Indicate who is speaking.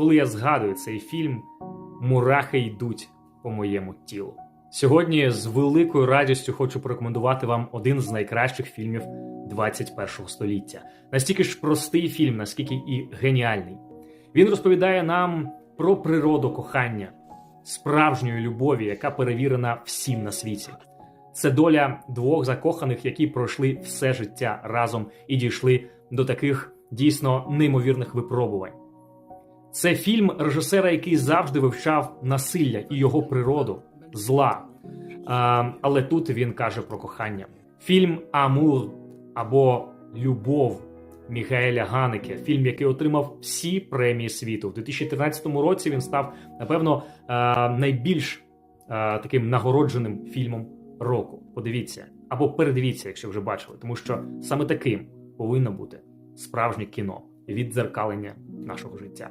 Speaker 1: коли я згадую цей фільм, мурахи йдуть по моєму тілу. Сьогодні з великою радістю хочу порекомендувати вам один з найкращих фільмів 21 століття. Настільки ж простий фільм, наскільки і геніальний. Він розповідає нам про природу кохання, справжньої любові, яка перевірена всім на світі. Це доля двох закоханих, які пройшли все життя разом і дійшли до таких дійсно неймовірних випробувань. Це фільм режисера, який завжди вивчав насилля і його природу, зла. А, але тут він каже про кохання. Фільм Амур або Любов Мігаеля Ганеке, фільм, який отримав всі премії світу. У 2013 році він став, напевно, найбільш таким нагородженим фільмом року. Подивіться або передивіться, якщо вже бачили, тому що саме таким повинно бути справжнє кіно віддзеркалення нашого життя.